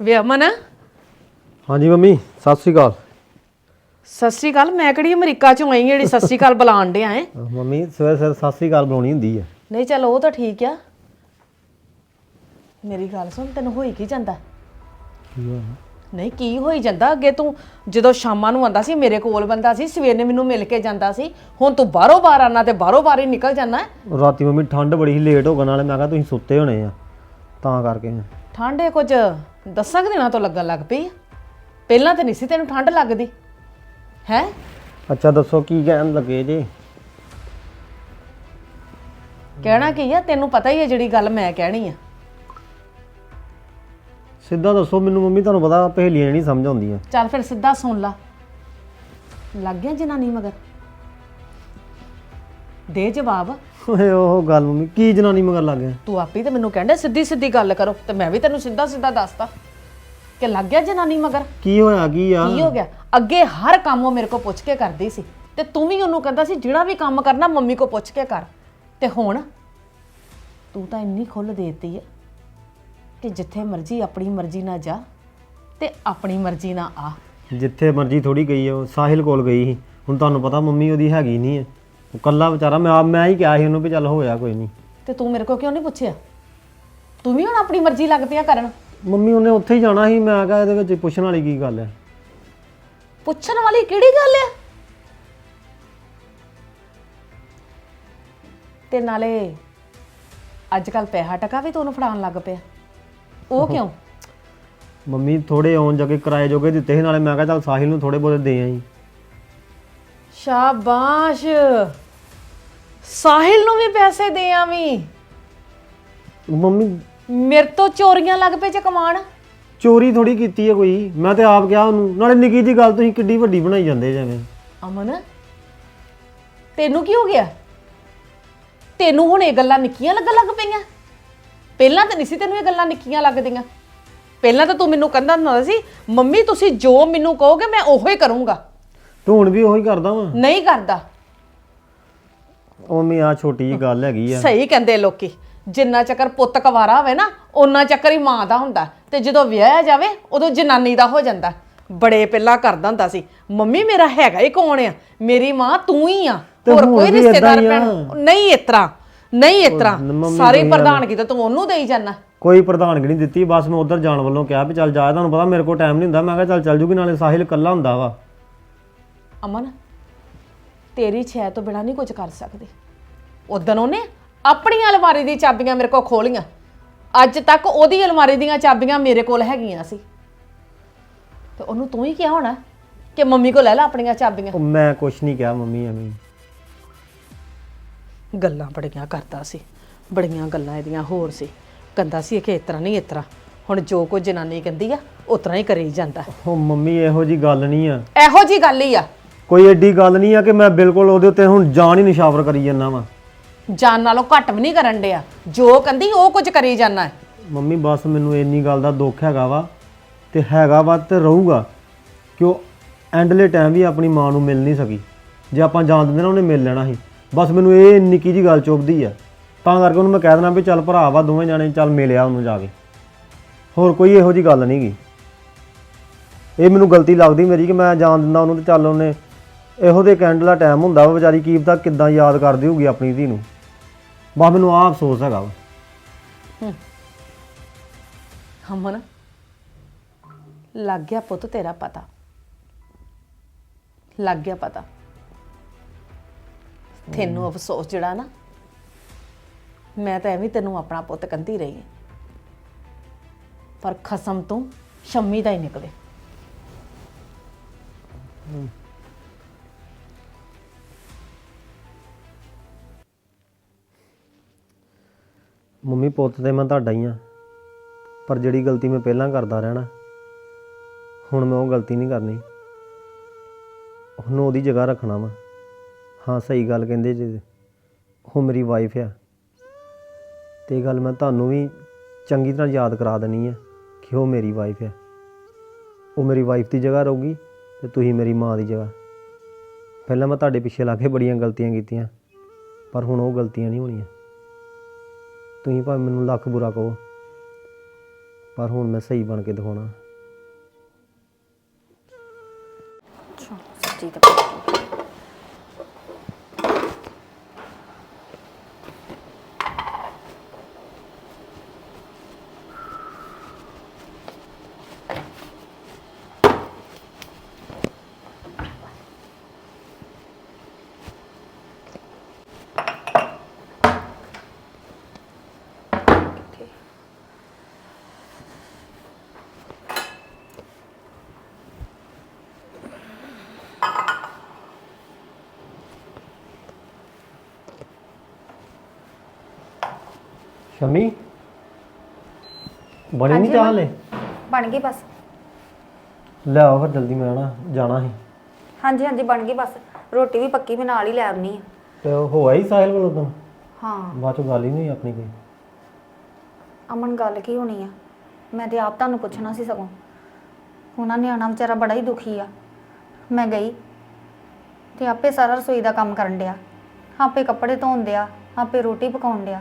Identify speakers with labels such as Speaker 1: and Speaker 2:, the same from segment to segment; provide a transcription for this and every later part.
Speaker 1: ਵੇ ਅਮਨ
Speaker 2: ਹਾਂਜੀ ਮੰਮੀ ਸਤਿ ਸ੍ਰੀ ਅਕਾਲ।
Speaker 1: ਸਤਿ ਸ਼੍ਰੀ ਅਕਾਲ ਮੈਂ ਕਿਹੜੀ ਅਮਰੀਕਾ ਚੋਂ ਆਈ ਜਿਹੜੀ ਸਤਿ ਸ਼੍ਰੀ ਅਕਾਲ ਬੁਲਾਣ ਡਿਆ
Speaker 2: ਅਹ ਮੰਮੀ ਸਵੇਰੇ ਸਵੇਰੇ ਸਤਿ ਸ੍ਰੀ ਅਕਾਲ ਬੁਲਾਉਣੀ ਹੁੰਦੀ ਹੈ
Speaker 1: ਨਹੀਂ ਚਲ ਉਹ ਤਾਂ ਠੀਕ ਆ। ਮੇਰੀ ਗੱਲ ਸੁਣ ਤੈਨੂੰ ਹੋਈ ਕੀ ਜਾਂਦਾ? ਨਹੀਂ ਕੀ ਹੋਈ ਜਾਂਦਾ? ਅੱਗੇ ਤੂੰ ਜਦੋਂ ਸ਼ਾਮਾਂ ਨੂੰ ਆਂਦਾ ਸੀ ਮੇਰੇ ਕੋਲ ਬੰਦਾ ਸੀ ਸਵੇਰ ਨੇ ਮੈਨੂੰ ਮਿਲ ਕੇ ਜਾਂਦਾ ਸੀ। ਹੁਣ ਤੂੰ ਬਾਹਰੋਂ ਬਾਹਰ ਆਣਾ ਤੇ ਬਾਹਰੋਂ ਬਾਹਰ ਹੀ ਨਿਕਲ ਜਾਂਦਾ
Speaker 2: ਰਾਤੀ ਮੰਮੀ ਠੰਡ ਬੜੀ ਸੀ ਲੇਟ ਹੋ ਗਏ ਨਾਲੇ ਮੈਂ ਕਿਹਾ ਤੁਸੀਂ ਸੁੱਤੇ ਹੋਣੇ ਆ। ਤਾਂ ਕਰਕੇ
Speaker 1: ਠੰਡੇ ਕੁਝ ਦਸਾਂ ਕੁ ਦਿਨਾਂ ਤੋਂ ਲੱਗਣ ਲੱਗ ਪਈ ਆ। ਪਹਿਲਾਂ ਤਾਂ ਨਹੀਂ ਸੀ ਤੈਨੂੰ ਠੰਡ ਲੱਗਦੀ। ਹੈ?
Speaker 2: ਅੱਛਾ ਦੱਸੋ ਕੀ ਕਹਿਣ ਲੱਗੇ ਜੀ?
Speaker 1: ਕਹਿਣਾ ਕੀ ਆ? ਤੈਨੂੰ ਪਤਾ ਹੀ ਹੈ ਜਿਹੜੀ ਗੱਲ ਮੈਂ ਕਹਿਣੀ ਆ।
Speaker 2: ਸਿੱਧਾ ਦੱਸੋ ਮੈਨੂੰ ਮੰਮੀ ਤੁਹਾਨੂੰ ਪਤਾ ਪਹੇਲੀਆਂ ਨਹੀਂ ਸਮਝ ਆਉਂਦੀਆਂ।
Speaker 1: ਚੱਲ ਫਿਰ ਸਿੱਧਾ ਸੁਣ ਲਾ। ਲੱਗ ਗਿਆ ਜਨਾਨੀ ਮਗਰ। ਦੇ ਜਵਾਬ।
Speaker 2: ਓਏ ਉਹ ਗੱਲ ਮੰਮੀ ਕੀ ਜਨਾਨੀ ਮਗਰ ਲੱਗ ਗਿਆ?
Speaker 1: ਤੂੰ ਆਪੇ ਤੇ ਮੈਨੂੰ ਕਹਿੰਦਾ ਸਿੱਧੀ ਸਿੱਧੀ ਗੱਲ ਕਰੋ ਤੇ ਮੈਂ ਵੀ ਤੈਨੂੰ ਸਿੱਧਾ ਸਿੱਧਾ ਦੱਸਤਾ ਕਿ ਲੱਗ ਗਿਆ ਜਨਾਨੀ ਮਗਰ?
Speaker 2: ਕੀ ਹੋਇਆ ਕੀ ਆ?
Speaker 1: ਕੀ ਹੋ ਗਿਆ? ਅੱਗੇ ਹਰ ਕੰਮ ਉਹ ਮੇਰੇ ਕੋ ਪੁੱਛ ਕੇ ਕਰਦੀ ਸੀ ਤੇ ਤੂੰ ਵੀ ਉਹਨੂੰ ਕਹਿੰਦਾ ਸੀ ਜਿਹੜਾ ਵੀ ਕੰਮ ਕਰਨਾ ਮੰਮੀ ਕੋ ਪੁੱਛ ਕੇ ਕਰ। ਤੇ ਹੁਣ ਤੂੰ ਤਾਂ ਇੰਨੀ ਖੁੱਲ ਦੇਤੀ ਹੈ ਕਿ ਜਿੱਥੇ ਮਰਜ਼ੀ ਆਪਣੀ ਮਰਜ਼ੀ ਨਾਲ ਜਾ ਤੇ ਆਪਣੀ ਮਰਜ਼ੀ ਨਾਲ ਆ।
Speaker 2: ਜਿੱਥੇ ਮਰਜ਼ੀ ਥੋੜੀ ਗਈ ਆ ਉਹ ਸਾਹਿਲ ਕੋਲ ਗਈ ਸੀ। ਹੁਣ ਤੁਹਾਨੂੰ ਪਤਾ ਮੰਮੀ ਉਹਦੀ ਹੈਗੀ ਨਹੀਂ ਹੈ ਉਹ ਕੱਲਾ ਵਿਚਾਰਾ ਮੈਂ ਆਪ ਮੈਂ ਹੀ ਕਿਹਾ ਸੀ ਉਹਨੂੰ ਵੀ ਚੱਲ ਹੋਇਆ ਕੋਈ ਨਹੀਂ।
Speaker 1: ਤੇ ਤੂੰ ਮੇਰੇ ਕੋ ਕਿਉਂ ਨਹੀਂ ਪੁੱਛਿਆ? ਤੂੰ ਵੀ ਹੁਣ ਆਪਣੀ ਮਰਜ਼ੀ ਲੱਗ ਪਿਆ ਕਰਨ।
Speaker 2: ਮੰਮੀ ਉਹਨੇ ਉੱਥੇ ਹੀ ਜਾਣਾ ਸੀ ਮੈਂ ਕਿਹਾ ਇਹਦੇ ਵਿੱਚ ਪੁੱਛਣ ਵਾਲੀ ਕੀ ਗੱਲ ਹੈ।
Speaker 1: ਪੁੱਛਣ ਵਾਲੀ ਕਿਹੜੀ ਗੱਲ ਆ? ਤੇ ਨਾਲੇ ਅੱਜ ਕੱਲ ਪੈਸਾ ਟਕਾ ਵੀ ਤੁਹਾਨੂੰ ਫੜਾਉਣ ਲੱਗ ਪਿਆ। ਉਹ ਕਿਉਂ?
Speaker 2: ਮੰਮੀ ਥੋੜੇ ਆਉਣ ਜਾ ਕੇ ਕਿਰਾਏ ਜੋਗੇ ਦਿੱਤੇ ਸੀ ਨਾਲੇ ਮੈਂ ਕਿਹਾ ਚੱਲ ਸਾਹਿਲ ਨੂੰ ਥੋੜੇ ਬਹੁਤੇ ਦੇ ਆਈ।
Speaker 1: ਸ਼ਾਬਾਸ਼। ਸਾਹਿਲ ਨੂੰ ਵੀ ਪੈਸੇ ਦੇ ਆਵੀਂ।
Speaker 2: ਮੰਮੀ।
Speaker 1: ਮੇਰੇ ਤੋਂ ਚੋਰੀਆਂ ਲੱਗ ਪਏ ਚ ਕਮਾਣ।
Speaker 2: ਚੋਰੀ ਥੋੜੀ ਕੀਤੀ ਹੈ ਕੋਈ। ਮੈਂ ਤੇ ਆਪ ਕਿਹਾ ਉਹਨੂੰ ਨਾਲੇ ਨਿੱਕੀ ਜੀ ਗੱਲ ਤੁਸੀਂ ਕਿੱਡੀ ਵੱਡੀ ਬਣਾਈ ਜਾਂਦੇ ਜਿਵੇਂ।
Speaker 1: ਅਮਨ ਤੈਨੂੰ ਕੀ ਹੋ ਗਿਆ? ਤੈਨੂੰ ਹੁਣ ਇਹ ਗੱਲਾਂ ਨਿੱਕੀਆਂ ਲੱਗਣ ਲੱਗ ਪਈਆਂ। ਪਹਿਲਾਂ ਤਾਂ ਨਹੀਂ ਸੀ ਤੈਨੂੰ ਇਹ ਗੱਲਾਂ ਨਿੱਕੀਆਂ ਲੱਗਦੀਆਂ। ਪਹਿਲਾਂ ਤਾਂ ਤੂੰ ਮੈਨੂੰ ਕਹਿੰਦਾ ਹੁੰਦਾ ਸੀ ਮੰਮੀ ਤੁਸੀਂ ਜੋ ਮੈਨੂੰ ਕਹੋਗੇ ਮੈਂ ਉਹੋ ਹੀ ਕਰੂੰਗਾ।
Speaker 2: ਤੂੰ ਹੁਣ ਵੀ ਉਹੀ ਕਰਦਾ ਵਾ?
Speaker 1: ਨਹੀਂ ਕਰਦਾ।
Speaker 2: ਮੰਮੀ ਆ ਛੋਟੀ ਜੀ ਗੱਲ ਹੈਗੀ ਆ।
Speaker 1: ਸਹੀ ਕਹਿੰਦੇ ਲੋਕੀ। ਜਿੰਨਾ ਚੱਕਰ ਪੁੱਤ ਕਵਾਰਾ ਹੋਵੇ ਨਾ ਓਨਾ ਚੱਕਰ ਹੀ ਮਾਂ ਦਾ ਹੁੰਦਾ। ਤੇ ਜਦੋਂ ਵਿਆਹਿਆ ਜਾਵੇ ਉਦੋਂ ਜਨਾਨੀ ਦਾ ਹੋ ਜਾਂਦਾ। ਬੜੇ ਪਹਿਲਾਂ ਕਰਦਾ ਹੁੰਦਾ ਸੀ। ਮੰਮੀ ਮੇਰਾ ਹੈਗਾ ਹੀ ਕੌਣ ਆ? ਮੇਰੀ ਮਾਂ ਤੂੰ ਹੀ ਆ।
Speaker 2: ਤੇ
Speaker 1: ਹੋਰ
Speaker 2: ਹੁਣ
Speaker 1: ਕੋਈ
Speaker 2: ਵੀ
Speaker 1: ਰਿਸ਼ਤੇਦਾਰ
Speaker 2: ਹੀ ਆ।
Speaker 1: ਭੈਣ ਨਹੀਂ ਇਤਰਾ ਨਹੀਂ ਇਤਰਾ
Speaker 2: ਮੰਮੀ
Speaker 1: ਸਾਰੀ
Speaker 2: ਤੁਸੀਂ
Speaker 1: ਪ੍ਰਧਾਨਗੀ ਤਾਂ ਤੂੰ ਉਹਨੂੰ ਦੇਈ ਜਾਣਾ
Speaker 2: ਕੋਈ ਪ੍ਰਧਾਨਗੀ ਨਹੀਂ ਦਿੱਤੀ। ਬਸ ਮੈਂ ਉਧਰ ਜਾਣ ਵੱਲੋਂ ਕਿਹਾ ਵੀ ਚੱਲ ਜਾ। ਤੁਹਾਨੂੰ ਪਤਾ ਮੇਰੇ ਕੋਲ ਟਾਈਮ ਨਹੀਂ ਹੁੰਦਾ। ਮੈਂ ਕਿਹਾ ਚੱਲ ਚੱਲ ਜੂਗੀ ਨਾਲੇ ਸਾਹਿਲ ਇਕੱਲਾ ਹੁੰਦਾ ਵਾ।
Speaker 1: ਅਮਨ ਤੇਰੀ ਛੇ ਤੋਂ ਬਿਨਾ ਨਹੀਂ ਕੁਝ ਕਰ ਸਕਦੇ। ਉਦੋਂ ਉਹਨੇ ਆਪਣੀ ਅਲਮਾਰੀ ਦੀ ਚਾਬੀਆਂ ਮੇਰੇ ਕੋਲ ਖੋਲੀਆਂ। ਅੱਜ ਤੱਕ ਉਹਦੀ ਅਲਮਾਰੀ ਦੀਆਂ ਚਾਬੀਆਂ ਮੇਰੇ ਕੋਲ ਹੈਗੀਆਂ ਸੀ। ਤੇ ਉਹਨੂੰ ਤੂੰ ਹੀ ਕਿਹਾ ਹੋਣਾ ਕਿ ਮੰਮੀ ਕੋਲ ਲੈ ਲੈ ਆਪਣੀਆਂ ਚਾਬੀਆਂ।
Speaker 2: ਉਹ ਮੈਂ ਕੁਛ ਨਹੀਂ ਕਿਹਾ ਮੰਮੀ ਐਵੇਂ
Speaker 1: ਗੱਲਾਂ ਬੜੀਆਂ ਕਰਦਾ ਸੀ। ਬੜੀਆਂ ਗੱਲਾਂ ਇਹਦੀਆਂ ਹੋਰ ਸੀ। ਕਹਿੰਦਾ ਸੀ ਕਿ ਇਸ ਤਰ੍ਹਾਂ ਨਹੀਂ ਇਸ ਤਰ੍ਹਾਂ। ਹੁਣ ਜੋ ਕੁਝ ਜਨਾਨੀ ਕਹਿੰਦੀ ਆ ਉਸ ਤਰ੍ਹਾਂ ਹੀ ਕਰੀ ਜਾਂਦਾ।
Speaker 2: ਉਹ ਮੰਮੀ ਇਹੋ ਜੀ ਗੱਲ ਨਹੀਂ ਆ।
Speaker 1: ਇਹੋ ਜੀ ਗੱਲ ਹੀ ਆ।
Speaker 2: ਕੋਈ ਐਡੀ ਗੱਲ ਨਹੀਂ ਆ ਕਿ ਮੈਂ ਬਿਲਕੁਲ ਉਹਦੇ ਉੱਤੇ ਹੁਣ ਜਾਨ ਹੀ ਨਿਸ਼ਾਵਰ ਕਰੀ ਜਾਂਦਾ ਵਾ।
Speaker 1: ਜਾਨ ਨਾਲੋਂ ਘੱਟ ਵੀ ਨਹੀਂ ਕਰਨ ਡਿਆ। ਜੋ ਕਹਿੰਦੀ ਉਹ ਕੁਝ ਕਰੀ ਜਾਂਦਾ
Speaker 2: ਮੰਮੀ ਬਸ ਮੈਨੂੰ ਇੰਨੀ ਗੱਲ ਦਾ ਦੁੱਖ ਹੈਗਾ ਵਾ ਤੇ ਹੈਗਾ ਵਾ ਤੇ ਰਹੂਗਾ ਕਿ ਉਹ ਐਂਡਲੇ ਟਾਈਮ ਵੀ ਆਪਣੀ ਮਾਂ ਨੂੰ ਮਿਲ ਨਹੀਂ ਸਕੀ। ਜੇ ਆਪਾਂ ਜਾਣ ਦਿੰਦੇ ਨਾ ਉਹਨੇ ਮਿਲ ਲੈਣਾ ਸੀ। ਬਸ ਮੈਨੂੰ ਇਹ ਨਿੱਕੀ ਜੀ ਗੱਲ ਚੁੱਭਦੀ ਆ। ਤਾਂ ਕਰਕੇ ਉਹਨੂੰ ਮੈਂ ਕਹਿ ਦੇਣਾ ਵੀ ਚੱਲ ਭਰਾ ਵਾ ਦੋਵੇਂ ਜਾਣੇ ਚੱਲ ਮਿਲਿਆ ਉਹਨੂੰ ਜਾ ਕੇ। ਹੋਰ ਕੋਈ ਇਹੋ ਜੀ ਗੱਲ ਨਹੀਂਗੀ ਇਹ ਮੈਨੂੰ ਗਲਤੀ ਲੱਗਦੀ ਮੇਰੀ ਕਿ ਮੈਂ ਜਾਣ ਦਿੰਦਾ ਉਹਨੂੰ ਤੇ ਚੱਲ ਉਹਨੇ ਇਹੋ ਦੇ ਕੈਂਡਲਾ ਟਾਈਮ ਹੁੰਦਾ ਵਾ ਵਿਚਾਰੀ ਕੀ ਪਤਾ ਕਿੱਦਾਂ ਯਾਦ ਕਰਦੀ ਹੋਊਗੀ ਆਪਣੀ ਧੀ ਨੂੰ। ਬਸ ਮੈਨੂੰ ਆਹ ਅਫਸੋਸ ਹੈਗਾ ਵਾ।
Speaker 1: ਹਮਨ ਲੱਗ ਗਿਆ ਪੁੱਤ ਤੇਰਾ ਪਤਾ। ਲੱਗ ਗਿਆ ਪਤਾ। ਤੈਨੂੰ ਅਫਸੋਸ ਜਿਹੜਾ ਨਾ ਮੈਂ ਤਾਂ ਐਵੇਂ ਤੈਨੂੰ ਆਪਣਾ ਪੁੱਤ ਕੰਦੀ ਰਹੀ ਹਾਂ। ਪਰ ਖਸਮ ਤੋਂ ਸ਼ੰਮੀ ਦਾ ਹੀ ਨਿਕਲੇ।
Speaker 2: ਮੰਮੀ, ਪੁੱਤ ਤੇ ਮੈਂ ਤੁਹਾਡਾ ਹੀ ਆ। ਪਰ ਜਿਹੜੀ ਗਲਤੀ ਮੈਂ ਪਹਿਲਾਂ ਕਰਦਾ ਰਹਿਣਾ, ਹੁਣ ਮੈਂ ਉਹ ਗਲਤੀ ਨਹੀਂ ਕਰਨੀ। ਉਹਨੂੰ ਉਹਦੀ ਜਗ੍ਹਾ ਰੱਖਣਾ ਵਾ। ਹਾਂ, ਸਹੀ ਗੱਲ ਕਹਿੰਦੇ ਜੇ ਉਹ ਮੇਰੀ ਵਾਈਫ ਆ। ਤੇ ਇਹ ਗੱਲ ਮੈਂ ਤੁਹਾਨੂੰ ਵੀ ਚੰਗੀ ਤਰ੍ਹਾਂ ਯਾਦ ਕਰਾ ਦੇਣੀ ਆ ਕਿ ਉਹ ਮੇਰੀ ਵਾਈਫ ਆ। ਉਹ ਮੇਰੀ ਵਾਈਫ ਦੀ ਜਗ੍ਹਾ ਰਹੂਗੀ ਤੇ ਤੁਸੀਂ ਮੇਰੀ ਮਾਂ ਦੀ ਜਗ੍ਹਾ। ਪਹਿਲਾਂ ਮੈਂ ਤੁਹਾਡੇ ਪਿੱਛੇ ਲਾ ਕੇ ਬੜੀਆਂ ਗਲਤੀਆਂ ਕੀਤੀਆਂ, ਪਰ ਹੁਣ ਉਹ ਗਲਤੀਆਂ ਨਹੀਂ ਹੋਣੀਆਂ। ਤੁਸੀਂ ਭਾਵੇਂ ਮੈਨੂੰ ਲੱਖ ਬੁਰਾ ਕਹੋ, ਪਰ ਹੁਣ ਮੈਂ ਸਹੀ ਬਣ ਕੇ ਦਿਖਾਉਣਾ।
Speaker 3: ਅੱਛਾ, ਸੱਚੀ ਤਾਂ
Speaker 2: ਸ਼ਮੀ ਬਣੀ ਨਹੀਂ ਚਾਹ ਲੈ
Speaker 3: ਬਣ ਗਈ ਬਸ।
Speaker 2: ਲੈ ਆਓ ਫਿਰ ਜਲਦੀ ਮੈਂ ਨਾ ਜਾਣਾ ਸੀ।
Speaker 3: ਹਾਂਜੀ ਹਾਂਜੀ ਬਣ ਗਈ ਬਸ। ਰੋਟੀ ਵੀ ਪੱਕੀ ਮੈਂ ਨਾਲ ਹੀ ਲੈ ਆਉਣੀ ਆ
Speaker 2: ਤੇ ਉਹ ਹੋਇਆ ਹੀ ਸਾਹਿਲ ਵੱਲੋਂ ਤਾਂ
Speaker 3: ਹਾਂ।
Speaker 2: ਬਾਅਦ ਚੋਂ ਗੱਲ ਹੀ ਨਹੀਂ ਆਪਣੀ ਕੋਈ।
Speaker 3: ਅਮਨ ਗੱਲ ਕੀ ਹੋਣੀ ਆ? ਮੈਂ ਤੇ ਆਪ ਤੁਹਾਨੂੰ ਪੁੱਛਣਾ ਸੀ ਸਗੋਂ। ਉਹਨਾਂ ਨਿਆਣਾ ਵਿਚਾਰਾ ਬੜਾ ਹੀ ਦੁਖੀ ਆ। ਮੈਂ ਗਈ ਤੇ ਆਪੇ ਸਾਰਾ ਰਸੋਈ ਦਾ ਕੰਮ ਕਰਨ ਡਿਆ। ਆਪੇ ਕੱਪੜੇ ਧੋਣ ਡਿਆ ਆਪੇ ਰੋਟੀ ਪਕਾਉਣ ਡਿਆ।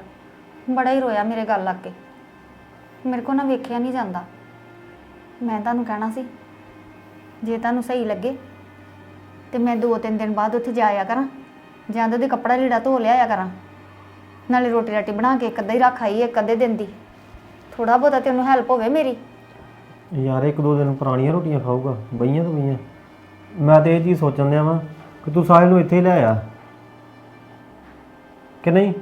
Speaker 3: ਬੜਾ ਹੀ ਰੋਇਆ ਮੇਰੇ ਗੱਲ ਲੱਗ ਕੇ। ਮੇਰੇ ਕੋ ਨਾ ਵੇਖਿਆ ਨਹੀਂ ਜਾਂਦਾ। ਮੈਂ ਤੁਹਾਨੂੰ ਕਹਿਣਾ ਸੀ, ਜੇ ਤੁਹਾਨੂੰ ਸਹੀ ਲੱਗੇ, ਤੇ ਮੈਂ ਦੋ ਤਿੰਨ ਦਿਨ ਬਾਅਦ ਉੱਥੇ ਜਾਇਆ ਕਰਾਂ, ਜਾਂ ਤਾਂ ਉਹਦੇ ਕੱਪੜਾ ਲੀੜਾ ਧੋ ਲਿਆਇਆ ਕਰਾਂ। ਨਾਲੇ ਰੋਟੀ ਰਾਟੀ ਬਣਾ ਕੇ ਇੱਕ ਅੱਧਾ ਹੀ ਰੱਖ ਆਈ, ਇੱਕ ਅੱਧੇ ਦਿਨ ਦੀ। ਥੋੜਾ ਬਹੁਤਾ ਤੈਨੂੰ ਹੈਲਪ ਹੋਵੇ ਮੇਰੀ।
Speaker 2: ਯਾਰ ਇੱਕ ਦੋ ਦਿਨ ਪੁਰਾਣੀਆਂ ਰੋਟੀਆਂ ਖਾਊਗਾ, ਬਈਆਂ ਤਾਂ ਬਈਆਂ। ਮੈਂ ਤੇ ਇਹ ਚੀਜ਼ ਸੋਚਣ ਦਿਆ ਵਾਂ ਕਿ ਤੂੰ ਸਾਹਿਲ ਨੂੰ ਇੱਥੇ ਹੀ ਲੈ ਆ। ਕਿ ਨਹੀਂ?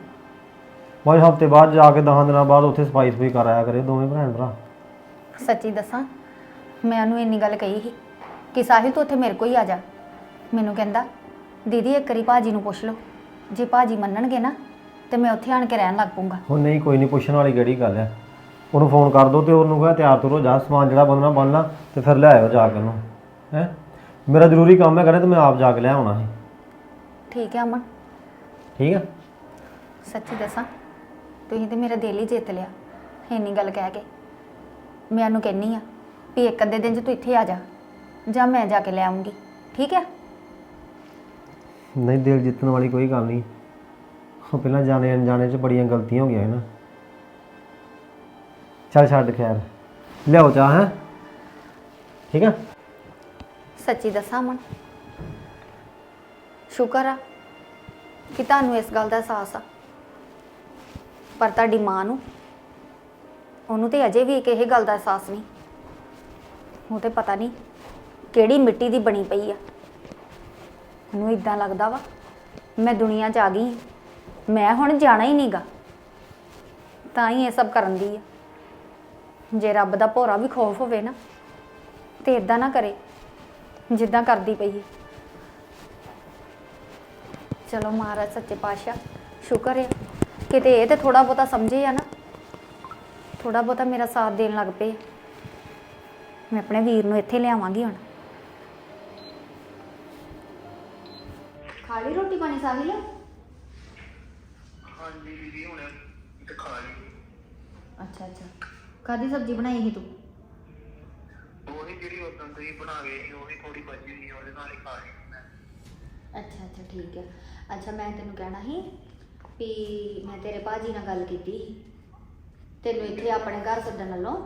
Speaker 2: ਬਾਈ ਹਫ਼ਤੇ ਬਾਅਦ ਜਾ ਕੇ 10 ਦਿਨਾਂ ਬਾਅਦ ਉੱਥੇ ਸਫ਼ਾਈ ਸਫ਼ਾਈ ਕਰ ਆਇਆ ਕਰੇ ਦੋਵੇਂ ਭੈਣ ਭਰਾ।
Speaker 3: ਸੱਚੀ ਦੱਸਾਂ ਮੈਂ ਉਹਨੂੰ ਇੰਨੀ ਗੱਲ ਕਹੀ ਸੀ ਕਿ ਸਾਹਿਲ ਤੂੰ ਉੱਥੇ ਮੇਰੇ ਕੋਲ ਹੀ ਆ ਜਾ। ਮੈਨੂੰ ਕਹਿੰਦਾ ਦੀਦੀ ਇੱਕ ਵਾਰੀ ਭਾਜੀ ਨੂੰ ਪੁੱਛ ਲਓ। ਜੇ ਭਾਜੀ ਮੰਨਣਗੇ ਨਾ ਤੇ ਮੈਂ ਉੱਥੇ ਆਣ ਕੇ ਰਹਿਣ ਲੱਗ ਪੂੰਗਾ
Speaker 2: ਹੁਣ ਨਹੀਂ ਕੋਈ ਨਹੀਂ ਪੁੱਛਣ ਵਾਲੀ ਕਿਹੜੀ ਗੱਲ ਹੈ ਉਹਨੂੰ ਫੋਨ ਕਰ ਦੋ ਤੇ ਉਹਨੂੰ ਕਹੇ ਤਿਆਰ ਤੁਰ ਹੋ ਜਾ ਸਮਾਨ ਜਿਹੜਾ ਬੰਦਣਾ ਬੰਨ ਲਾ ਤੇ ਫਿਰ ਲੈ ਆਇਓ ਜਾ ਕੇ ਉਹਨੂੰ ਹੈ। ਮੇਰਾ ਜ਼ਰੂਰੀ ਕੰਮ ਹੈ ਕਰੇ ਤੇ ਮੈਂ ਆਪ ਜਾ ਕੇ ਲੈ ਆਉਣਾ ਹੈ
Speaker 3: ਠੀਕ ਹੈ ਅਮਨ।
Speaker 2: ਠੀਕ ਹੈ
Speaker 3: ਸੱਚੀ ਦੱਸਾਂ ਤੁਸੀਂ ਤੇ ਮੇਰਾ ਦਿਲ ਹੀ ਜਿੱਤ ਲਿਆ ਇੰਨੀ ਗੱਲ ਕਹਿ ਕੇ। ਮੈਂ ਉਹਨੂੰ ਕਹਿੰਨੀ ਆ ਵੀ ਇੱਕ ਅੱਧੇ ਦਿਨ 'ਚ ਤੂੰ ਇੱਥੇ ਆ ਜਾ ਜਾਂ ਮੈਂ ਜਾ ਕੇ ਲੈ ਆਉਂਗੀ ਠੀਕ ਹੈ
Speaker 2: ਨਹੀਂ ਦਿਲ ਜਿੱਤਣ ਵਾਲੀ ਕੋਈ ਗੱਲ ਨਹੀਂ। ਉਹ ਪਹਿਲਾਂ ਜਾਣੇ ਅਣਜਾਣੇ ਚ ਬੜੀਆਂ ਗਲਤੀਆਂ ਹੋ ਗਈਆਂ ਨਾ ਚੱਲ ਛੱਡ ਖੈਰ ਲਿਆਓ ਚਾਹ ਹੈ? ਠੀਕ ਹੈ
Speaker 3: ਸੱਚੀ ਦੱਸਾਂ ਮਨ ਸ਼ੁਕਰ ਆ ਕਿ ਤੁਹਾਨੂੰ ਇਸ ਗੱਲ ਦਾ ਅਹਿਸਾਸ ਆ। ਪਰ ਤੁਹਾਡੀ ਮਾਂ ਨੂੰ ਉਹਨੂੰ ਤੇ ਅਜੇ ਵੀ ਇਹ ਗੱਲ ਦਾ ਅਹਿਸਾਸ ਨਹੀਂ। ਉਹ ਤੇ ਪਤਾ ਨਹੀਂ ਕਿਹੜੀ ਮਿੱਟੀ ਦੀ ਬਣੀ ਪਈ ਆ। ਉਹਨੂੰ ਇਦਾਂ ਲੱਗਦਾ ਵਾ, ਮੈਂ ਦੁਨੀਆ 'ਚ ਆ ਗਈ, ਮੈਂ ਹੁਣ ਜਾਣਾ ਹੀ ਨਹੀਂਗਾ। ਤਾਂ ਹੀ ਇਹ ਸਭ ਕਰਨ ਦੀ ਆ। ਜੇ ਰੱਬ ਦਾ ਭੋਰਾ ਵੀ ਖੌਫ ਹੋਵੇ ਨਾ, ਤੇ ਇਦਾਂ ਨਾ ਕਰੇ, ਜਿੱਦਾਂ ਕਰਦੀ ਪਈ ਹੈ ਚਲੋ ਮਹਾਰਾਜ, ਸੱਚੇ ਪਾਤਸ਼ਾਹ, ਸ਼ੁਕਰ ਹੈ ਕਿਤੇ ਇਹ ਤੇ ਥੋੜਾ ਬਹੁਤਾ ਸਮਝੇ ਆ ਨਾ। ਥੋੜਾ ਬਹੁਤਾ ਮੇਰਾ ਸਾਥ ਦੇਣ ਲੱਗ ਪਏ। ਮੈਂ ਆਪਣੇ ਵੀਰ ਨੂੰ ਇੱਥੇ ਲਿਆਵਾਂਗੀ ਹੁਣ। ਖਾ ਲਈ ਰੋਟੀ ਪਾਣੀ ਸਾਹਿਲ
Speaker 4: ਹਾਂਜੀ ਦੀਦੀ ਹੁਣ ਦਿਖਾ ਲਈ।
Speaker 3: ਅੱਛਾ ਅੱਛਾ। ਕਾਦੀ ਸਬਜ਼ੀ ਬਣਾਈ ਸੀ ਤੂੰ?
Speaker 4: ਉਹੀ ਜਿਹੜੀ ਉਦੋਂ ਤੁਸੀਂ ਬਣਾ ਗਏ ਸੀ ਉਹੀ ਥੋੜੀ ਬਚੀ ਸੀ ਉਹਦੇ ਨਾਲ ਹੀ ਖਾ ਲਈ ਮੈਂ।
Speaker 3: ਅੱਛਾ ਅੱਛਾ ਠੀਕ ਹੈ ਅੱਛਾ ਮੈਂ ਤੈਨੂੰ ਕਹਿਣਾ ਸੀ ਵੀ ਮੈਂ ਤੇਰੇ ਭਾਜੀ ਨਾਲ ਗੱਲ ਕੀਤੀ ਸੀ। ਤੈਨੂੰ ਇੱਥੇ ਆਪਣੇ ਘਰ ਸੱਦਣ ਵੱਲੋਂ।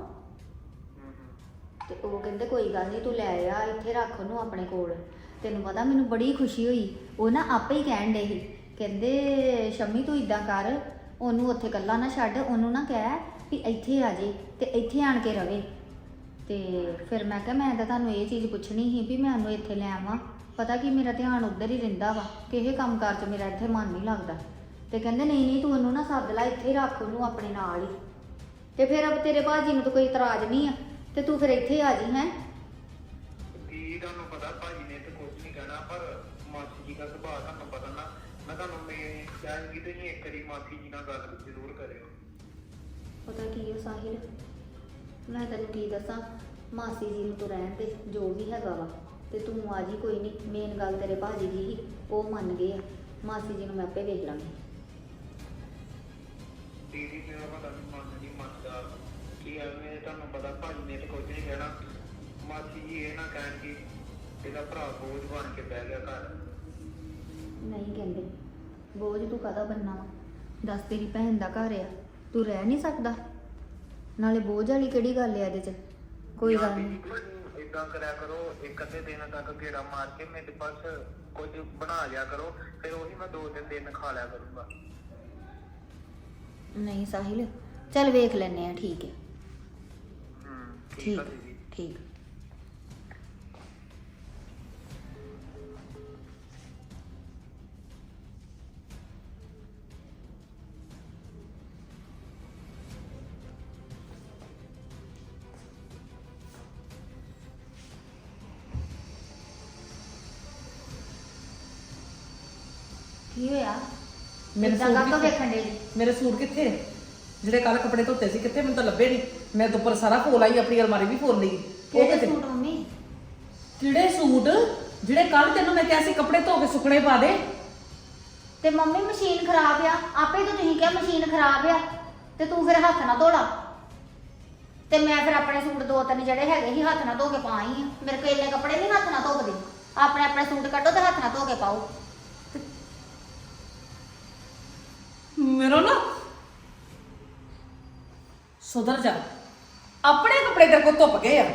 Speaker 3: ਤੇ ਉਹ ਕਹਿੰਦੇ, ਕੋਈ ਗੱਲ ਨਹੀਂ ਤੂੰ ਲੈ ਆ, ਇੱਥੇ ਰੱਖ ਉਹਨੂੰ ਆਪਣੇ ਕੋਲ। ਤੈਨੂੰ ਪਤਾ ਮੈਨੂੰ ਬੜੀ ਖੁਸ਼ੀ ਹੋਈ। ਉਹ ਨਾ ਆਪੇ ਹੀ ਕਹਿਣ ਡੇ ਸੀ। ਕਹਿੰਦੇ, ਸ਼ਮੀ ਤੂੰ ਇਦਾਂ ਕਰ, ਉਹਨੂੰ ਉੱਥੇ ਇਕੱਲਾ ਨਾ ਛੱਡ, ਉਹਨੂੰ ਨਾ ਕਹਿ ਵੀ ਇੱਥੇ ਆ ਜੇ ਤੇ ਇੱਥੇ ਆਣ ਕੇ ਰਵੇ। ਤੇ ਫਿਰ ਮੈਂ ਕਿਹਾ, ਮੈਂ ਤਾਂ ਤੁਹਾਨੂੰ ਇਹ ਚੀਜ਼ ਪੁੱਛਣੀ ਸੀ ਵੀ ਮੈਂ ਉਹਨੂੰ ਇੱਥੇ ਲੈ ਆਵਾਂ। ਪਤਾ ਕੀ, ਮੇਰਾ ਧਿਆਨ ਉੱਧਰ ਹੀ ਰਹਿੰਦਾ ਵਾ। ਕਿਸੇ ਕੰਮਕਾਰ 'ਚ ਮੇਰਾ ਇੱਥੇ ਮਨ ਨਹੀਂ ਲੱਗਦਾ। ਤੇ ਕਹਿੰਦੇ ਨਹੀਂ ਨਹੀਂ ਤੂੰ ਉਹਨੂੰ ਨਾ ਸੱਦ ਲੈ ਇੱਥੇ ਹੀ ਰੱਖ ਉਹਨੂੰ ਆਪਣੇ ਨਾਲ ਹੀ। ਤੇ ਫਿਰ ਅਬ ਤੇਰੇ ਭਾਜੀ ਨੂੰ ਤਾਂ ਕੋਈ ਇਤਰਾਜ਼ ਨਹੀਂ ਆ। ਤੇ ਤੂੰ ਫਿਰ ਇੱਥੇ ਆ ਜੀ ਹੈ?
Speaker 4: ਕੀ ਤੁਹਾਨੂੰ ਪਤਾ ਭਾਜੀ ਨੇ ਤੇ ਕੁਝ ਨਹੀਂ ਕਹਿਣਾ ਪਰ ਮਾਸੀ ਜੀ ਦਾ ਸੁਭਾਅ ਤੁਹਾਨੂੰ ਪਤਾ ਨਾ। ਮੈਂ ਤੁਹਾਨੂੰ ਮੈਂ ਚਾਹਾਂਗੀ ਤੇ ਨਹੀਂ ਇੱਕ ਵਾਰੀ ਮਾਸੀ ਜੀ ਨਾਲ ਗੱਲ ਜ਼ਰੂਰ ਕਰਿਓ।
Speaker 3: ਪਤਾ ਕੀ ਹੈ ਸਾਹਿਲ? ਮੈਂ ਤੈਨੂੰ ਕੀ ਦੱਸਾਂ? ਮਾਸੀ ਜੀ ਨੂੰ ਤੂੰ ਰਹਿਣ ਦੇ ਜੋ ਵੀ ਹੈਗਾ ਵਾ। ਤੇ ਤੂੰ ਆ ਜੀ ਕੋਈ ਨਹੀਂ। ਮੇਨ ਗੱਲ ਤੇਰੇ ਭਾਜੀ ਦੀ ਹੀ ਉਹ ਮੰਨ ਗਏ ਆ। ਮਾਸੀ ਜੀ ਨੂੰ ਮੈਂ ਆਪੇ ਵੇਖ ਲਾਂਗੀ।
Speaker 4: ਦੀਦੀ ਮੇਰਾ ਪਤਾ ਨਹੀਂ ਮਨ ਨਹੀਂ ਮੰਨਦਾ ਕੀ ਐਵੇਂ ਤੁਹਾਨੂੰ ਪਤਾ ਭਾਜੀ ਨੇ ਤੇ ਕੁਝ ਨਹੀਂ ਕਹਿਣਾ। ਮਾਸੀ ਜੀ ਇਹ ਨਾ ਕਹਿਣ ਕਿ ਇਹਦਾ ਭਰਾ ਬੋਝ ਬਣ ਕੇ ਬਹਿ ਗਿਆ ਘਰ।
Speaker 3: ਨਹੀਂ ਕਹਿੰਦੇ। ਬੋਝ ਤੂੰ ਕਾਹਦਾ ਬੰਨਾ ਵਾ? ਦੱਸ ਤੇਰੀ ਭੈਣ ਦਾ ਘਰ ਆ। ਤੂੰ ਰਹਿ ਨਹੀਂ ਸਕਦਾ। ਨਾਲੇ ਬੋਝ ਵਾਲੀ ਕਿਹੜੀ ਗੱਲ ਹੈ ਇਹਦੇ 'ਚ? ਕੋਈ ਗੱਲ ਨਹੀਂ
Speaker 4: ਇਦਾਂ ਕਰਿਆ ਕਰੋ ਇੱਕ ਅੱਧੇ ਦਿਨ ਤੱਕ ਗੇੜਾ ਮਾਰ ਕੇ ਮੇਰੇ ਪਾਸ ਕੁਝ ਬਣਾ ਲਿਆ ਕਰੋ ਫਿਰ ਉਹੀ ਮੈਂ ਦੋ ਤਿੰਨ ਦਿਨ ਖਾ ਲਿਆ ਕਰੂੰਗਾ।
Speaker 3: ਨਹੀਂ ਸਾਹਿਲ ਚੱਲ ਵੇਖ ਲੈਨੇ ਆ ਠੀਕ ਹੈ।
Speaker 4: ਹੂੰ ਠੀਕ
Speaker 3: ਠੀਕ
Speaker 4: ਆ
Speaker 3: ਠੀਕ।
Speaker 1: ਮੇਰੇ ਸੂਟ
Speaker 3: ਕਾਹਤੋਂ
Speaker 1: ਕਿੱਥੇ?
Speaker 3: ਵੇਖਣ ਦੇ
Speaker 1: ਮੇਰੇ ਸੂਟ ਕਿੱਥੇ? ਨੇ? ਜਿਹੜੇ ਕੱਲ ਕੱਪੜੇ ਧੋਤੇ ਸੀ ਕਿੱਥੇ? ਮੈਨੂੰ ਤਾਂ ਲੱਭੇ ਨਹੀਂ ਮੈਂ ਤਾਂ ਉੱਪਰ ਸਾਰਾ ਫੋਲ ਆਈ ਆਪਣੀ ਅਲਮਾਰੀ ਵੀ ਫੋਲ ਲਈ। ਉਹ
Speaker 3: ਕਿਹੜੇ ਸੂਟ ਮੰਮੀ?
Speaker 1: ਕਿਹੜੇ ਸੂਟ? ਜਿਹੜੇ ਕੱਲ ਤੈਨੂੰ ਮੈਂ ਕਿਹਾ ਸੀ ਕੱਪੜੇ ਧੋ ਕੇ ਸੁੱਕਣੇ ਪਾ ਦੇ।
Speaker 3: ਤੇ ਮੰਮੀ ਮਸ਼ੀਨ ਖਰਾਬ ਆ। ਆਪੇ ਤਾਂ ਤੁਸੀਂ ਕਿਹਾ ਮਸ਼ੀਨ ਖਰਾਬ ਆ। ਤੇ ਤੂੰ ਫਿਰ ਹੱਥ ਨਾਲ ਧੋਲਾ। ਤੇ ਮੈਂ ਫਿਰ ਆਪਣੇ ਸੂਟ ਦੋ ਤਿੰਨ ਜਿਹੜੇ ਹੈਗੇ ਸੀ ਹੱਥ ਨਾਲ ਧੋ ਕੇ ਪਾਈ ਆ। ਮੇਰੇ ਕੋਲ ਇੰਨੇ ਕੱਪੜੇ ਨਹੀਂ ਹੱਥ ਨਾਲ ਧੋਕਦੇ। ਆਪਣੇ ਆਪਣੇ ਸੂਟ ਕੱਢੋ ਤੇ ਹੱਥ ਨਾਲ ਧੋ ਕੇ ਪਾਓ।
Speaker 1: ਮੇਰਾ ਨਾ ਸੁਧਰ ਜਾ। ਆਪਣੇ ਕੱਪੜੇ ਤੇਰੇ ਕੋਲ ਧੁੱਪ ਗਏ ਆ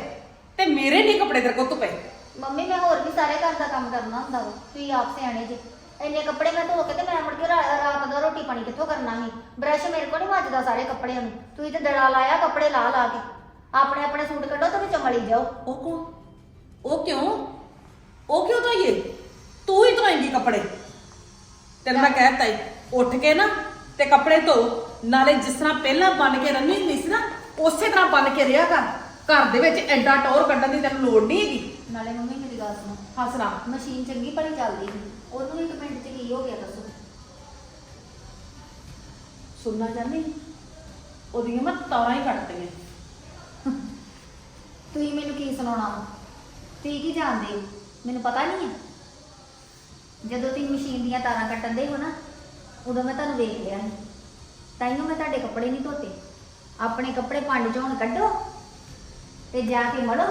Speaker 1: ਤੇ ਮੇਰੇ ਨਹੀਂ ਕੱਪੜੇ ਤੇਰੇ ਕੋਲ ਧੁੱਪੇ।
Speaker 3: ਮੰਮੀ ਮੈਂ ਹੋਰ ਵੀ ਸਾਰੇ ਘਰ ਦਾ ਕੰਮ ਕਰਨਾ ਹੁੰਦਾ ਵਾ। ਤੁਸੀਂ ਆਪ ਸਿਆਣੇ ਜੇ। ਇੰਨੇ ਕੱਪੜੇ ਮੈਂ ਧੋ ਕੇ ਤੇ ਮੈਂ ਮੁੜ ਕੇ ਰਾ- ਰਾਤ ਦਾ ਰੋਟੀ ਪਾਣੀ ਕਿੱਥੋਂ ਕਰਨਾ ਸੀ? ਬ੍ਰਸ਼ ਮੇਰੇ ਕੋਲ ਨਹੀਂ ਵੱਜਦਾ ਸਾਰੇ ਕੱਪੜਿਆਂ ਨੂੰ। ਤੁਸੀਂ ਤੇ ਦੜਾ ਲਾਇਆ ਕੱਪੜੇ ਲਾ ਲਾ ਕੇ। ਆਪਣੇ ਆਪਣੇ ਸੂਟ ਕੱਢੋ ਤੇ ਵਿੱਚ ਮਲੀ ਜਾਓ।
Speaker 1: ਉਹ ਕੌਣ? ਉਹ ਕਿਉਂ? ਉਹ ਕਿਉਂ ਧੋਈਏ? ਤੂੰ ਹੀ ਧੋਏਂਗੀ ਕੱਪੜੇ। ਤੈਨੂੰ ਮੈਂ ਕਹਿਤਾ ਹੀ ਉੱਠ ਕੇ ਨਾ ਤੇ ਕੱਪੜੇ ਧੋ। ਨਾਲੇ ਜਿਸ ਤਰ੍ਹਾਂ ਪਹਿਲਾਂ ਬਣ ਕੇ ਰੰਨੀ ਹੁੰਦੀ ਸੀ ਨਾ ਉਸੇ ਤਰ੍ਹਾਂ ਬਣ ਕੇ ਰਿਹਾ ਕਰ। ਘਰ ਦੇ ਵਿੱਚ ਐਡਾ ਟੌਰ ਕੱਢਣ ਦੀ ਤੈਨੂੰ ਲੋੜ ਨਹੀਂ ਹੈਗੀ।
Speaker 3: ਨਾਲੇ ਮੰਮੀ ਮੇਰੀ ਗੱਲ ਸੁਣੋ।
Speaker 1: ਹੱਸਣਾ
Speaker 3: ਮਸ਼ੀਨ ਚੰਗੀ ਭਲੀ ਚੱਲਦੀ ਸੀ। ਉਹਨੂੰ ਇੱਕ ਮਿੰਟ ਚ ਕੀ ਹੋ ਗਿਆ ਦੱਸੋ?
Speaker 1: ਸੁਣਨਾ ਚਾਹੁੰਦੀ? ਉਹਦੀਆਂ ਮੈਂ ਤਾਰਾਂ ਹੀ ਕੱਟਦੀਆਂ
Speaker 3: ਤੁਸੀਂ ਮੈਨੂੰ ਕੀ ਸੁਣਾਉਣਾ ਵਾ? ਤੁਸੀਂ ਕੀ ਜਾਣਦੇ ਹੋ? ਮੈਨੂੰ ਪਤਾ ਨਹੀਂ ਹੈ। ਜਦੋਂ ਤੁਸੀਂ ਮਸ਼ੀਨ ਦੀਆਂ ਤਾਰਾਂ ਕੱਟਣ ਦੇ ਹੋ ਨਾ ਉਦੋਂ ਮੈਂ ਤੁਹਾਨੂੰ ਵੇਖ ਲਿਆ ਸੀ। ਤਾਈਓ ਮੈਂ ਤੁਹਾਡੇ ਕੱਪੜੇ ਨਹੀਂ ਧੋਤੇ। ਆਪਣੇ ਕੱਪੜੇ ਪੰਡ ਚੋਂ ਕੱਢੋ ਤੇ ਜਾ ਕੇ ਮੜੋ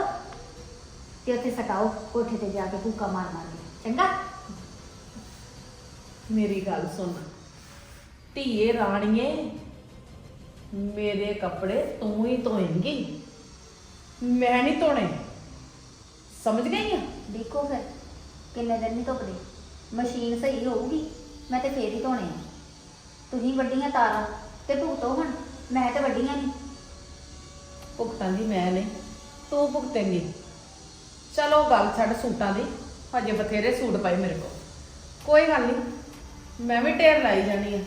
Speaker 3: ਤੇ ਉੱਥੇ ਸਕਾਓ ਕੋਠੇ ਤੇ ਜਾ ਕੇ ਭੂਕਾ ਮਾਰ ਮਾਰ ਕੇ ਚੰਗਾ?
Speaker 1: ਮੇਰੀ ਗੱਲ ਸੁਣ। ਧੀਏ ਰਾਣੀਏ ਮੇਰੇ ਕੱਪੜੇ ਤੂੰ ਹੀ ਧੋਏਂਗੀ। ਮੈਂ ਨਹੀਂ ਧੋਣੇ। ਸਮਝ ਗਈ ਆ?
Speaker 3: ਦੇਖੋ ਫਿਰ ਕਿੰਨੇ ਦਿਨ ਨਹੀਂ ਧੁੱਪਦੇ ਮਸ਼ੀਨ ਸਹੀ ਹੋਊਗੀ ਮੈਂ ਤੇ ਫੇਰ ਹੀ ਧੋਣੇ ਆ। ਤੁਸੀਂ ਵੱਡੀਆਂ ਤਾਰਾਂ ਤੇ ਭੁਗਤੋ ਹੁਣ ਮੈਂ ਤੇ ਵੱਡੀਆਂ ਨਹੀਂ।
Speaker 1: ਭੁਗਤਾਂਗੀ ਮੈਂ ਨਹੀਂ ਤੂੰ ਭੁਗਤੇਂਗੀ। ਚਲੋ ਗੱਲ ਛੱਡ ਸੂਟਾਂ ਦੀ ਹਜੇ ਬਥੇਰੇ ਸੂਟ ਪਏ ਮੇਰੇ ਕੋਲ। ਕੋਈ ਗੱਲ ਨਹੀਂ ਮੈਂ ਵੀ ਢੇਰ ਲਾਈ ਜਾਣੀ ਆ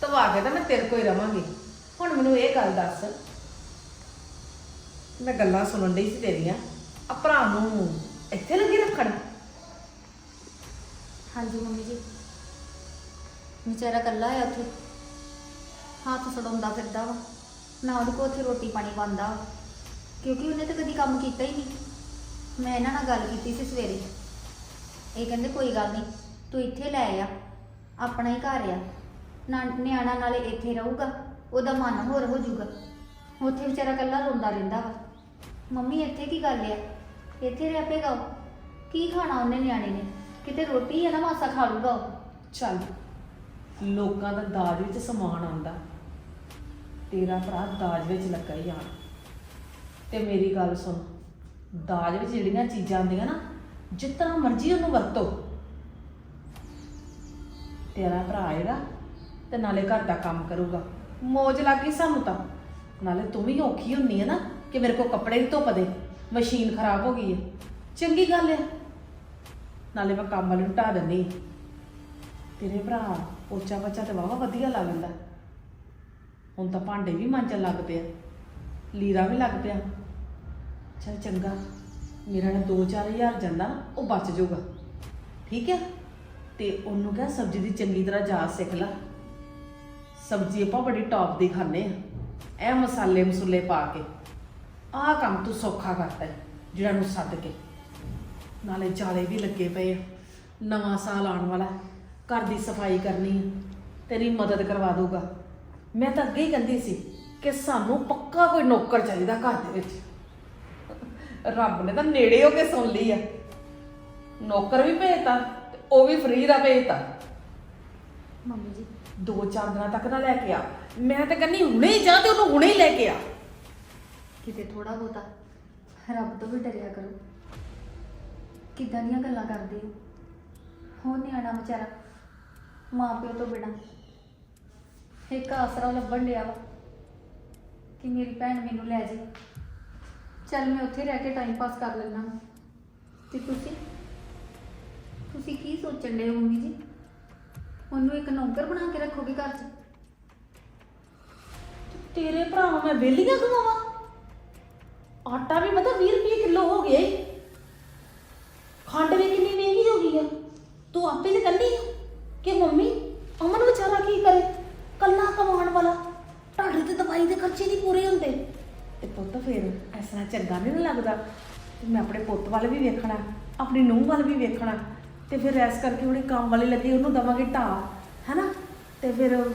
Speaker 1: ਧਵਾ ਕੇ ਤਾਂ ਮੈਂ ਤੇਰੇ ਕੋਲ ਹੀ ਰਵਾਂਗੀ। ਹੁਣ ਮੈਨੂੰ ਇਹ ਗੱਲ ਦੱਸ ਮੈਂ ਗੱਲਾਂ ਸੁਣਨ ਡਈ ਸੀ ਤੇਰੀਆਂ ਆ ਭਰਾ ਨੂੰ ਇੱਥੇ ਲੱਗੀ ਰੱਖਣ?
Speaker 3: ਹਾਂਜੀ ਮੰਮੀ ਜੀ ਵਿਚਾਰਾ ਕੱਲਾ ਆ ਉੱਥੇ। ਹੱਥ ਸੜਾਉਂਦਾ ਫਿਰਦਾ ਵਾ। ਨਾ ਉਹਦੇ ਕੋਲ ਉੱਥੇ ਰੋਟੀ ਪਾਣੀ ਬਣਦਾ। ਵਾ। ਕਿਉਂਕਿ ਉਹਨੇ ਤਾਂ ਕਦੀ ਕੰਮ ਕੀਤਾ ਹੀ ਨਹੀਂ। ਮੈਂ ਇਹਨਾਂ ਨਾਲ ਗੱਲ ਕੀਤੀ ਸੀ ਸਵੇਰੇ। ਇਹ ਕਹਿੰਦੇ, ਕੋਈ ਗੱਲ ਨਹੀਂ, ਤੂੰ ਇੱਥੇ ਲੈ ਆ। ਆਪਣਾ ਹੀ ਘਰ ਆ। ਨਾ ਨਿਆਣਾ ਨਾਲੇ ਇੱਥੇ ਰਹੂਗਾ। ਉਹਦਾ ਮਨ ਹੋਰ ਹੋ ਜਾਊਗਾ। ਉੱਥੇ ਵਿਚਾਰਾ ਕੱਲਾ ਰੋਂਦਾ ਰਹਿੰਦਾ ਵਾ। ਮੰਮੀ, ਇੱਥੇ ਕੀ ਗੱਲ ਆ? ਇੱਥੇ ਰਹਿ ਪਏਗਾ ਉਹ। ਕੀ ਖਾਣਾ ਉਹਨੇ ਨਿਆਣੇ ਨੇ? ਕਿਤੇ ਰੋਟੀ ਹੈ ਨਾ, ਮਾਸਾ ਖਾ ਲੂਗਾ ਉਹ।
Speaker 1: ਚੱਲ। ਲੋਕਾਂ ਦਾ ਦਾਜ ਵਿੱਚ ਸਮਾਨ ਆਉਂਦਾ। ਤੇਰਾ ਭਰਾ ਦਾਜ ਵਿੱਚ ਲੱਗਾ ਹੀ ਆਣ ਤੇ ਮੇਰੀ ਗੱਲ ਸੁਣ, ਦਾਜ ਵਿੱਚ ਜਿਹੜੀਆਂ ਚੀਜ਼ਾਂ ਆਉਂਦੀਆਂ ਨਾ, ਜਿਸ ਤਰ੍ਹਾਂ ਮਰਜ਼ੀ ਉਹਨੂੰ ਵਰਤੋ। ਤੇਰਾ ਭਰਾ ਆਏਗਾ ਤੇ ਨਾਲੇ ਘਰ ਦਾ ਕੰਮ ਕਰੂਗਾ। ਮੌਜ ਲੱਗੀ ਸਾਨੂੰ ਤਾਂ। ਨਾਲੇ ਤੂੰ ਵੀ ਔਖੀ ਹੁੰਨੀ ਹੈ ਨਾ ਕਿ ਮੇਰੇ ਕੋਲ ਕੱਪੜੇ ਨਹੀਂ ਧੁੱਪ ਦੇ। ਮਸ਼ੀਨ ਖਰਾਬ ਹੋ ਗਈ ਹੈ ਚੰਗੀ ਗੱਲ ਹੈ ਨਾਲੇ ਮੈਂ ਕੰਮ ਵਾਲੇ ਨੂੰ ਢਾ ਦਿੰਦੀ ਤੇਰੇ ਭਰਾ ਪੋਚਾ ਪੋਚਾ ਤੇ ਵਾਵਾ ਵਧੀਆ ਲੱਗ ਜਾਂਦਾ। ਹੁਣ ਤਾਂ ਭਾਂਡੇ ਵੀ ਮਾਂਜਣ ਲੱਗ ਪਿਆ ਲੀਰਾ ਵੀ ਲੱਗ ਪਿਆ ਚਲ ਚੰਗਾ, ਮੇਰਾ ਨਾ 2-4000 ਜਾਂਦਾ ਨਾ ਉਹ ਬਚ ਜਾਊਗਾ। ਠੀਕ ਹੈ ਤੇ ਉਹਨੂੰ ਕਹ ਸਬਜ਼ੀ ਦੀ ਚੰਗੀ ਤਰ੍ਹਾਂ ਜਾਚ ਸਿੱਖ ਲੈ। ਸਬਜ਼ੀ ਆਪਾਂ ਬੜੀ ਟੌਪ ਦੀ ਖਾਂਦੇ ਆ। ਇਹ ਮਸਾਲੇ ਮਸੂਲੇ ਪਾ ਕੇ। ਆਹ ਕੰਮ ਤੂੰ ਸੌਖਾ ਕਰਤਾ ਜਿਹੜਾ ਨੂੰ ਸੱਦ ਕੇ। ਨਾਲੇ ਜਾਲੇ ਵੀ ਲੱਗੇ ਪਏ ਆ। ਨਵਾਂ ਸਾਲ ਆਉਣ ਵਾਲਾ। ਘਰ ਦੀ ਸਫ਼ਾਈ ਕਰਨੀ ਤੇਰੀ ਮਦਦ ਕਰਵਾ ਦੂਗਾ ਮੈਂ ਤਾਂ ਅੱਗੇ ਹੀ ਕਹਿੰਦੀ ਸੀ ਕਿ ਸਾਨੂੰ ਪੱਕਾ ਕੋਈ ਨੌਕਰ ਚਾਹੀਦਾ ਘਰ ਦੇ ਵਿੱਚ। ਰੱਬ ਨੇ ਤਾਂ ਨੇੜੇ ਹੋ ਕੇ ਸੁਣ ਲਈ ਆ। ਨੌਕਰ ਵੀ ਭੇਜਤਾ ਤੇ ਉਹ ਵੀ ਫ੍ਰੀ ਦਾ ਭੇਜਤਾ।
Speaker 3: ਮੰਮੀ ਜੀ।
Speaker 1: ਦੋ ਚਾਰ ਦਿਨਾਂ ਤੱਕ ਨਾ ਲੈ ਕੇ ਆ। ਮੈਂ ਤਾਂ ਕਹਿੰਨੀ ਹੁਣੇ ਹੀ ਜਾ ਤੇ ਉਹਨੂੰ ਹੁਣੇ ਹੀ ਲੈ ਕੇ ਆ।
Speaker 3: ਕਿਤੇ ਥੋੜਾ ਬਹੁਤਾ ਰੱਬ ਤੋਂ ਵੀ ਡਰਿਆ ਕਰੋ। ਕਿੱਦਾਂ ਦੀਆਂ ਗੱਲਾਂ ਕਰਦੇ ਹੋ? ਹੋ ਨਿਆਣਾ ਵਿਚਾਰਾ ਮਾਂ ਪਿਓ ਤੋਂ ਬਿਨਾਂ। ਇੱਕ ਆਸਰਾ ਲੱਭਣ ਡਿਆ ਵਾ ਕਿ ਮੇਰੀ ਭੈਣ ਮੈਨੂੰ ਲੈ ਜਾਏ ਚੱਲ ਮੈਂ ਉੱਥੇ ਰਹਿ ਕੇ ਟਾਈਮ ਪਾਸ ਕਰ ਲੈਣਾ ਤੇ ਤੁਸੀਂ? ਤੁਸੀਂ ਕੀ ਸੋਚਣ ਦੇ ਮੰਮੀ ਜੀ? ਉਹਨੂੰ ਇੱਕ ਨੌਕਰ ਬਣਾ ਕੇ ਰੱਖੋਗੇ ਘਰ 'ਚ?
Speaker 1: ਤੇਰੇ ਭਰਾ ਨੂੰ ਮੈਂ ਵੇਲੀਆਂ ਖਵਾਵਾਂ ਆਟਾ ਵੀ ਪਤਾ 20 ਰੁਪਏ ਕਿਲੋ ਹੋ ਗਿਆ ਈ। ਖੰਡ ਵੀ ਕਿੰਨੀ ਮਹਿੰਗੀ ਹੋ ਗਈ ਆ। ਤੂੰ ਆਪੇ ਤੇ ਕੱਲੀ ਆ ਕਿ ਮੰਮੀ ਅਮਨ ਵਿਚਾਰਾ ਕੀ ਕਰੇ ਕੱਲਾ ਕਮਾਉਣ ਵਾਲਾ ਢਾਡੇ ਤੇ ਦਵਾਈ ਦੇ ਖਰਚੇ ਨਹੀਂ ਪੂਰੇ ਹੁੰਦੇ ਤੇ ਪੁੱਤ ਫੇਰ ਚੰਗਾ ਨਹੀਂ ਨਾ ਲੱਗਦਾ। ਤੇ ਮੈਂ ਆਪਣੇ ਪੁੱਤ ਵੱਲ ਵੀ ਵੇਖਣਾ, ਆਪਣੀ ਨੂੰਹ ਵੱਲ ਵੀ ਵੇਖਣਾ। ਤੇ ਫਿਰ ਐਸ ਕਰਕੇ ਉਹਨੇ ਕੰਮ ਵਾਲੇ ਲੱਗੇ, ਉਹਨੂੰ ਦਵਾਂਗੇ ਢਾ ਹੈਨਾ? ਤੇ ਫਿਰ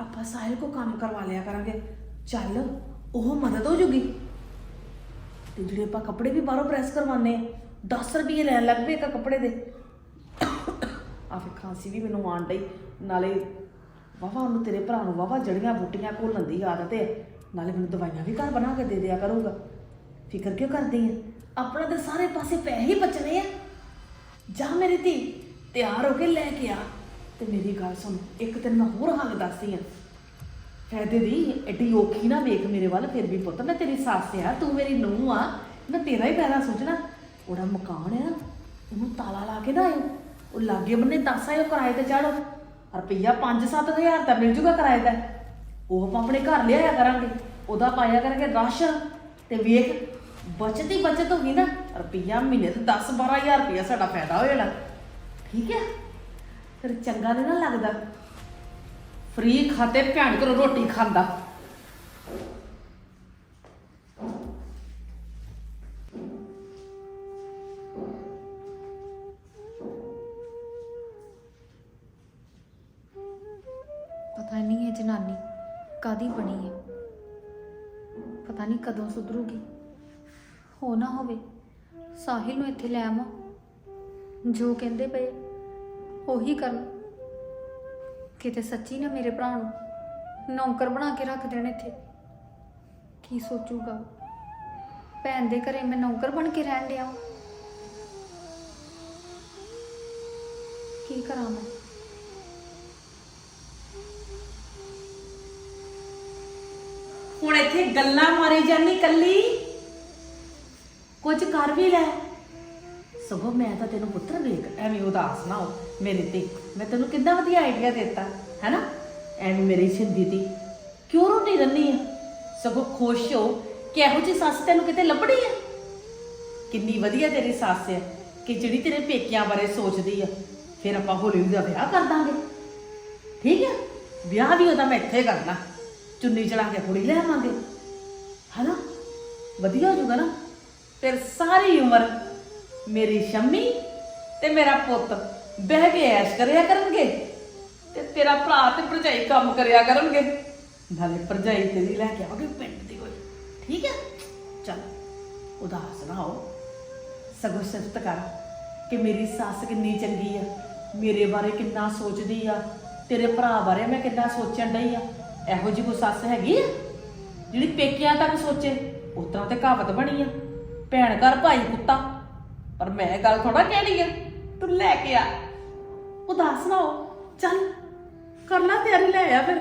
Speaker 1: ਆਪਾਂ ਸਾਹਿਲ ਕੋ ਕੰਮ ਕਰਵਾ ਲਿਆ ਕਰਾਂਗੇ। ਚੱਲ, ਉਹ ਮਦਦ ਹੋ ਜੂਗੀ। ਤੇ ਜਿਹੜੇ ਆਪਾਂ ਕੱਪੜੇ ਵੀ ਬਾਹਰੋਂ ਪ੍ਰੈਸ ਕਰਵਾਨੇ 10 ਰੁਪਏ ਲੈਣ ਲੱਗ ਪਏ ਇੱਕ ਕੱਪੜੇ ਦੇ। ਆ ਫਿਰ ਖਾਂਸੀ ਵੀ ਮੈਨੂੰ ਆਣ ਡਈ। ਨਾਲੇ ਵਾਵਾ ਉਹਨੂੰ ਤੇਰੇ ਭਰਾ ਨੂੰ ਵਾਵਾ ਜੜੀਆਂ ਬੂਟੀਆਂ ਘੋਲਣ ਦੀ ਆਦਤ ਹੈ। ਨਾਲੇ ਮੈਨੂੰ ਦਵਾਈਆਂ ਵੀ ਘਰ ਬਣਾ ਕੇ ਦੇ ਦਿਆ ਕਰੂਗਾ। ਫਿਕਰ ਕਿਉਂ ਕਰਦੀ ਆ? ਆਪਣਾ ਤੇ ਸਾਰੇ ਪਾਸੇ ਪੈਸੇ ਹੀ ਬਚਣੇ ਆ। ਜਾ ਮੇਰੀ ਧੀ, ਤਿਆਰ ਹੋ ਕੇ ਲੈ ਕੇ ਆ। ਤੇ ਮੇਰੀ ਗੱਲ ਸੁਣ, ਇੱਕ ਤੈਨੂੰ ਮੈਂ ਹੋਰ ਹੱਲ ਦੱਸਦੀ ਆ। ਫਾਇਦੇ ਦੀ ਐਡੀ ਔਖੀ ਨਾ ਵੇਖ ਮੇਰੇ ਵੱਲ, ਫਿਰ ਵੀ ਪੁੱਤ, ਮੈਂ ਤੇਰੀ ਸੱਸ ਆ, ਤੂੰ ਮੇਰੀ ਨੂੰਹ ਆ। ਮੈਂ ਤੇਰਾ ਹੀ ਫਾਇਦਾ ਸੋਚਣਾ। ਉਹਦਾ ਮਕਾਨ ਹੈ ਨਾ, ਉਹਨੂੰ ਤਾਲਾ ਲਾ ਕੇ ਨਾ ਆਇਓ। ਉਹ ਲਾਗੇ ਬੰਨੇ ਦੱਸ ਆਇਓ, ਕਿਰਾਏ ਤੇ ਚਾੜੋ ਰੁਪਈਆ 5-7000 ਤਾਂ ਮਿਲ ਜੂਗਾ ਕਿਰਾਏ ਦਾ ਉਹ ਆਪਾਂ ਆਪਣੇ ਘਰ ਲਿਆਇਆ ਕਰਾਂਗੇ। ਉਹਦਾ ਪਾਇਆ ਕਰਾਂਗੇ ਰਾਸ਼ਨ। ਤੇ ਵੇਖ ਬਚਤ ਹੀ ਬਚਤ ਹੋ ਗਈ ਨਾ, ਰੁਪਈਆ ਮਹੀਨੇ ਤੇ 10-12000 ਰੁਪਈਆ ਸਾਡਾ ਫਾਇਦਾ ਹੋ ਜਾਣਾ। ਠੀਕ ਹੈ? ਫਿਰ ਚੰਗਾ ਨਹੀਂ ਨਾ ਲੱਗਦਾ। ਫ੍ਰੀ ਖਾਤੇ ਭੈਣ ਕੋਲ ਰੋਟੀ ਖਾਂਦਾ।
Speaker 3: ਪਤਾ ਨਹੀਂ ਇਹ ਜਨਾਨੀ ਕਾਦੀ ਬਣੀ ਹੈ। ਪਤਾ ਨਹੀਂ ਕਦੋਂ ਸੁਧਰੂਗੀ। ਹੋ ਨਾ ਹੋਵੇ, ਸਾਹਿਲ ਨੂੰ ਇੱਥੇ ਲੈ ਆਵਾਂ। ਜੋ ਕਹਿੰਦੇ ਪਏ, ਉਹੀ ਕਰਨ ਕਿਤੇ ਸੱਚੀ ਨਾ ਮੇਰੇ ਭਰਾ ਨੂੰ ਨੌਕਰ ਬਣਾ ਕੇ ਰੱਖ ਦੇਣ ਇੱਥੇ। ਕੀ ਸੋਚੂਗਾ ਭੈਣ ਦੇ ਘਰੇ ਮੈਂ ਨੌਕਰ ਬਣ ਕੇ ਰਹਿਣ ਡਿਆ ਕੀ ਕਰਾਂ ਮੈਂ?
Speaker 1: ਹੁਣ ਇੱਥੇ ਗੱਲਾਂ ਮਾਰੀ ਜਾਨੀ ਕੱਲੀ? ਕੁਝ ਕਰ ਵੀ ਲੈ। ਸਗੋਂ ਮੈਂ ਤਾਂ ਤੈਨੂੰ ਪੁੱਤਰ ਵੇਖ, ਐਵੇਂ ਉਦਾਸ ਨਾ ਹੋ। ਮੇਰੇ ਤੇ ਮੈਂ ਤੈਨੂੰ ਕਿੰਨਾ ਵਧੀਆ ਆਈਡੀਆ ਦਿੱਤਾ, ਹੈਨਾ? ਐਵੇਂ ਮੇਰੀ ਸਿੰਦੀ ਦੀ। ਕਿਉਂ ਰੋਟੀ ਰੰਨੀ ਆ? ਸਗੋਂ ਖੁਸ਼ ਹੋ ਕਿ ਇਹੋ ਜਿਹੀ ਸੱਸ ਤੈਨੂੰ ਕਿਤੇ ਲੱਭਣੀ ਆ? ਕਿੰਨੀ ਵਧੀਆ ਤੇਰੀ ਸੱਸ ਆ, ਕਿ ਜਿਹੜੀ ਤੇਰੇ ਪੇਕਿਆਂ ਬਾਰੇ ਸੋਚਦੀ ਆ। ਫਿਰ ਆਪਾਂ ਹੌਲੀ ਹੌਲੀ ਦਾ ਵਿਆਹ ਕਰ ਦਾਂਗੇ। ਠੀਕ ਹੈ ਵਿਆਹ ਵੀ ਉਹਦਾ ਮੈਂ ਇੱਥੇ ਕਰਨਾ। ਚੁੰਨੀ ਚੜਾ ਕੇ ਕੁੜੀ ਲੈ ਆਵਾਂਗੇ। ਹਨਾ? ਵਧੀਆ ਹੋ ਜਾਊਗਾ ਨਾ? ਫਿਰ ਸਾਰੀ ਉਮਰ ਮੇਰੀ ਸ਼ੰਮੀ ਤੇ ਮੇਰਾ ਪੁੱਤ ਬਹਿ ਕੇ ਐਸ਼ ਕਰਿਆ ਕਰਨਗੇ ਤੇ ਤੇਰਾ ਭਰਾ ਤੇ ਭਰਜਾਈ ਕੰਮ ਕਰਿਆ ਕਰਨਗੇ। ਨਾਲੇ ਭਰਜਾਈ ਤੇਰੀ ਲੈ ਕੇ ਆਵਾਂਗੇ ਪਿੰਡ ਦੀ ਹੋਈ ਠੀਕ ਹੈ ਚੱਲ, ਉਦਾਸ ਨਾ ਹੋ। ਸਗੋਂ ਸਿਫਤ ਕਰ ਕਿ ਮੇਰੀ ਸੱਸ ਕਿੰਨੀ ਚੰਗੀ ਆ। ਮੇਰੇ ਬਾਰੇ ਕਿੰਨਾ ਸੋਚਦੀ ਆ। ਤੇਰੇ ਭਰਾ ਬਾਰੇ ਮੈਂ ਕਿੰਨਾ ਸੋਚਣ ਡਈ ਆ। ਇਹੋ ਜਿਹੀ ਕੋਈ ਸੱਸ ਹੈਗੀ ਆ? ਜਿਹੜੀ ਪੇਕਿਆਂ ਤੱਕ ਸੋਚੇ, ਉਸ ਤਰ੍ਹਾਂ ਤੇ ਕਹਾਵਤ ਬਣੀ ਆ। ਭੈਣ ਘਰ ਭਾਈ ਕੁੱਤਾ ਪਰ ਮੈਂ ਗੱਲ ਥੋੜਾ ਕਹਿਣੀ ਆ, ਤੂੰ ਲੈ ਕੇ ਆ। ਉਦਾਸ ਨਾ ਹੋ। ਚੱਲ ਕਰ ਲੈ ਤਿਆਰੀ, ਲੈ ਆ ਫਿਰ।